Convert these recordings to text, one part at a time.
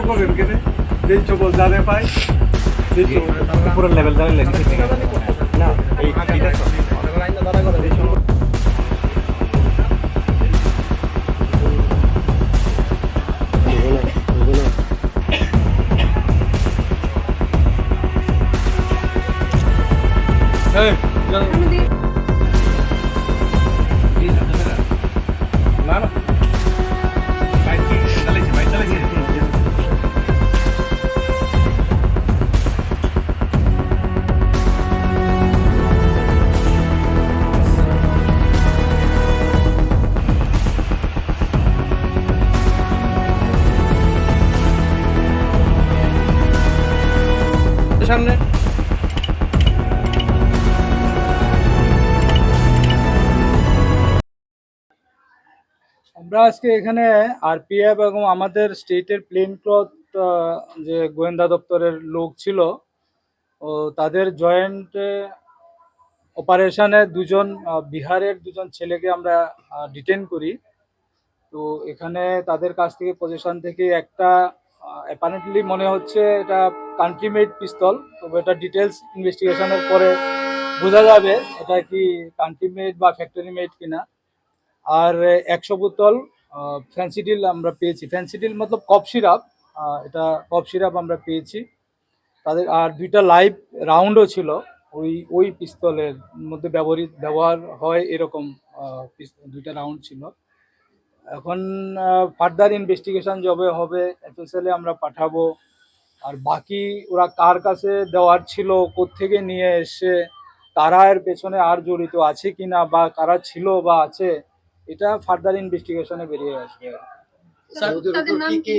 তো করেন কেন যেই চবল জানে পাই উপরের লেভেল জানে লেগে না এই সামনে। আমরা আজকে এখানে আরপিএফ এবং আমাদের স্টেটের প্লেন ক্লথ যে গোয়েন্দা দপ্তরের লোক ছিল, ও তাদের জয়েন্ট অপারেশনে দুজন বিহারের দুজন ছেলেকে আমরা ডিটেন করি। তো এখানে তাদের কাছ থেকে পজিশন থেকে একটা অ্যাপারেন্টলি মনে হচ্ছে এটা কান্ট্রি মেড পিস্তল তবে এটা ডিটেলস ইনভেস্টিগেশনের পরে বোঝা যাবে এটা কি কান্ট্রি মেড বা ফ্যাক্টরি মেড কিনা। আর একশো বোতল ফ্যান্সিডিল আমরা পেয়েছি। ফ্যান্সিডিল মতলব কফ সিরাপ এটা কফ সিরাপ আমরা পেয়েছি। তাদের, আর দুইটা লাইভ রাউন্ডও ছিল, ওই ওই পিস্তলের মধ্যে ব্যবহৃত, ব্যবহার হয় এরকম দুইটা রাউন্ড ছিল। এখন ফার্দার ইনভেস্টিগেশন যবে হবে এফএসএল আমরা পাঠাবো। আর বাকি ওরা কার কাছে দেওয়ার ছিল কোত্থেকে নিয়ে এসে কারা এর পেছনে আর জড়িত আছে কিনা বা কারা ছিল বা আছে এটা ফার্দার ইনভেস্টিগেশনে বেরিয়ে আসবে। কি?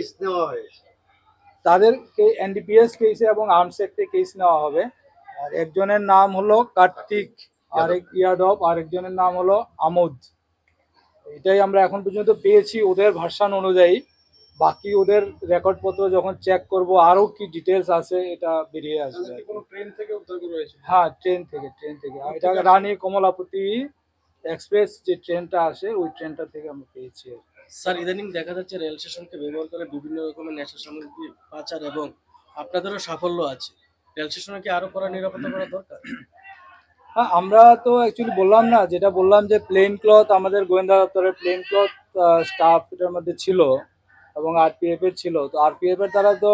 তাদেরকে এনডিপিএস কেসে এবং আর্মস অ্যাক্টে কেস নেওয়া হবে। আর একজনের নাম হলো কার্তিক। আরেক ইয়াদব আরেকজনের নাম হলো আমোদ। এটাই আমরা এখন পর্যন্ত পেয়েছি ওদের ভার্সান অনুযায়ী। বাকি ওদের রেকর্ডপত্র যখন চেক করব আরও কি ডিটেলস আছে এটা বেরিয়ে আসবে। ট্রেন থেকে উদ্ধার করা হয়েছে হ্যাঁ ট্রেন থেকে ট্রেন থেকে। এটা রানী কমলাপতি এক্সপ্রেস যে ট্রেনটা আসে ওই ট্রেনটা থেকে আমরা পেয়েছি আর কি। স্যার ইদানিং দেখা যাচ্ছে রেল স্টেশনকে ব্যবহার করে বিভিন্ন রকমের নেশা সামগ্রী পাচার এবং আপনাদেরও সাফল্য আছে। রেল স্টেশনে কি আরও করা নিরাপত্তা করা দরকার? আমরা তো অ্যাকচুয়ালি বললাম না, যেটা বললাম যে প্লেন ক্লথ আমাদের গোয়েন্দা দপ্তরের প্লেন ক্লথ স্টাফ এটার মধ্যে ছিল এবং আরপিএফ এর ছিল। তো আরপিএফ এর তারা তো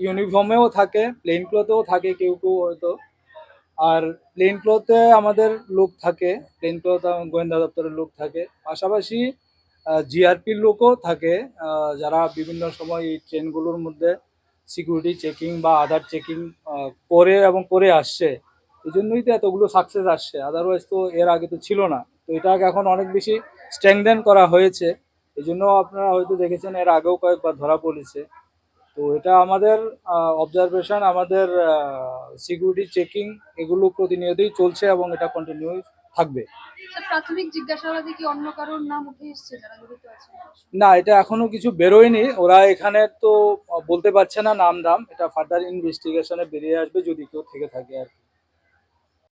ইউনিফর্মেও থাকে প্লেন ক্লথেও থাকে কেউ কেউ হয়তো। আর প্লেন ক্লথে আমাদের লোক থাকে প্লেন ক্লথ গোয়েন্দা দপ্তরের লোক থাকে। পাশাপাশি জিআরপির লোকও থাকে যারা বিভিন্ন সময় এই ট্রেনগুলোর মধ্যে সিকিউরিটি চেকিং বা আধার চেকিং করে এবং করে আসছে। এই জন্যই তো এতগুলো সাকসেস আসছে। আদারওয়াইজ তো এর আগে তো ছিল না। তো এটাকে এখন অনেক বেশি স্ট্রেংদেন করা হয়েছে। এই জন্য আপনারা হয়তো দেখেছেন এর আগেও কয়েকবার ধরা পড়েছে। তো এটা আমাদের অবজারভেশন আমাদের সিকিউরিটি চেকিং এগুলো প্রতিনিয়তই চলছে এবং এটা কন্টিনিউ থাকবে। প্রাথমিক জিজ্ঞাসাবাদে কি অন্য কারোর নাম উঠে এসছে যারা জড়িত আছে? না এটা এখনও কিছু বেরোয়নি। ওরা এখানে তো বলতে পারছে না নাম দাম এটা ফার্দার ইনভেস্টিগেশনে বেরিয়ে আসবে যদি কেউ থেকে থাকে আর কি।